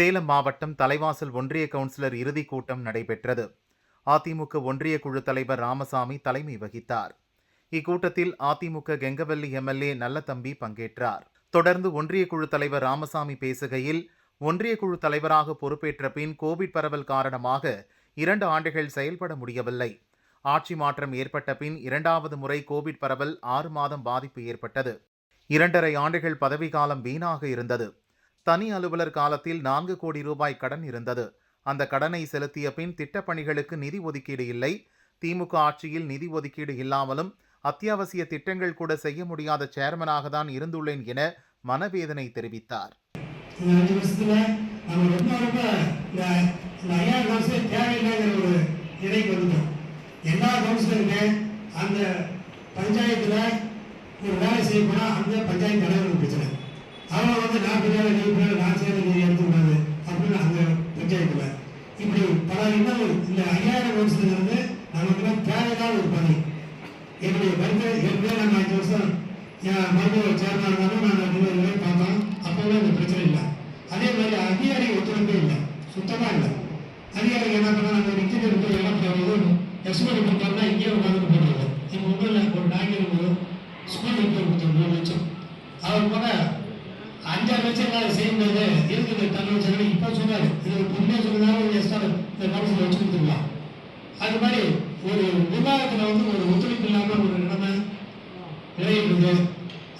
சேலம் மாவட்டம் தலைவாசல் ஒன்றிய கவுன்சிலர் இறுதிக் கூட்டம் நடைபெற்றது. அதிமுக ஒன்றிய குழு தலைவர் ராமசாமி தலைமை வகித்தார். இக்கூட்டத்தில் அதிமுக கெங்கவல்லி எம்எல்ஏ நல்லதம்பி பங்கேற்றார். தொடர்ந்து ஒன்றிய குழு தலைவர் ராமசாமி பேசுகையில் ஒன்றிய குழு தலைவராக பொறுப்பேற்ற பின் கோவிட் பரவல் காரணமாக இரண்டு ஆண்டுகள் செயல்பட முடியவில்லை. ஆட்சி மாற்றம் ஏற்பட்ட பின் இரண்டாவது முறை கோவிட் பரவல் ஆறு மாதம் பாதிப்பு ஏற்பட்டது. இரண்டரை ஆண்டுகள் பதவிக்காலம் வீணாக இருந்தது. தனி அலுவலர் காலத்தில் நான்கு கோடி ரூபாய் கடன் இருந்தது. அந்த கடனை செலுத்திய பின் திட்டப்பணிகளுக்கு நிதி ஒதுக்கீடு இல்லை. திமுக ஆட்சியில் நிதி ஒதுக்கீடு இல்லாமலும் அத்தியாவசிய திட்டங்கள் கூட செய்ய முடியாத சேர்மனாக தான் இருந்துள்ளேன் என மனவேதனை தெரிவித்தார். எல்லா கவுன்சிலருமே அந்த பஞ்சாயத்துல ஒரு வேலை செய்ய அந்த பஞ்சாயத்து தலைவருக்கு பிரச்சனை வந்து நான் பின்னால நீ பின்னால நான் சேர்ந்து நீ எடுத்துக்கூடாது அப்படின்னு அந்த பஞ்சாயத்துல இப்படி பல இன்னும் இந்த ஐயாயிரம் கவுன்சிலர் வந்து நமக்கு தேவையில்லாத ஒரு பணி. என்னுடைய கருத்து ஏற்கனவே நம்ம அஞ்சு வருஷம் என் மருத்துவ சேர்மன் இருந்தாலும் நான் ரெண்டு பார்த்தோம் அப்போவே அந்த பிரச்சனை இல்லை. அதே மாதிரி அதிகாரி ஒத்துழைப்பே இல்லை. சுத்தமாக இல்லை. அதிகாரிகள் என்ன பண்ணாங்க அந்த இன்ஜினியர் போய் எல்லாம் போகிறது எக்ஸ்போர்ட் பண்ணுறோம்னா இங்கேயே உட்காந்து போடுறது. எங்கள் ஊரில் ஒரு நாய்க்கு ஸ்கூல் எடுத்து கொடுத்தோம் மூணு லட்சம் அவர் போல அஞ்சாறு லட்சம் செய்யும்போது இருக்குது சொன்னார். இது உண்மையாக சொன்னாலும் ஒரு எஸ்ஆர் இந்த அது மாதிரி ஒரு விவாதத்தில் வந்து ஒரு ஒத்துழைப்பு இல்லாமல் ஒரு நிலைமை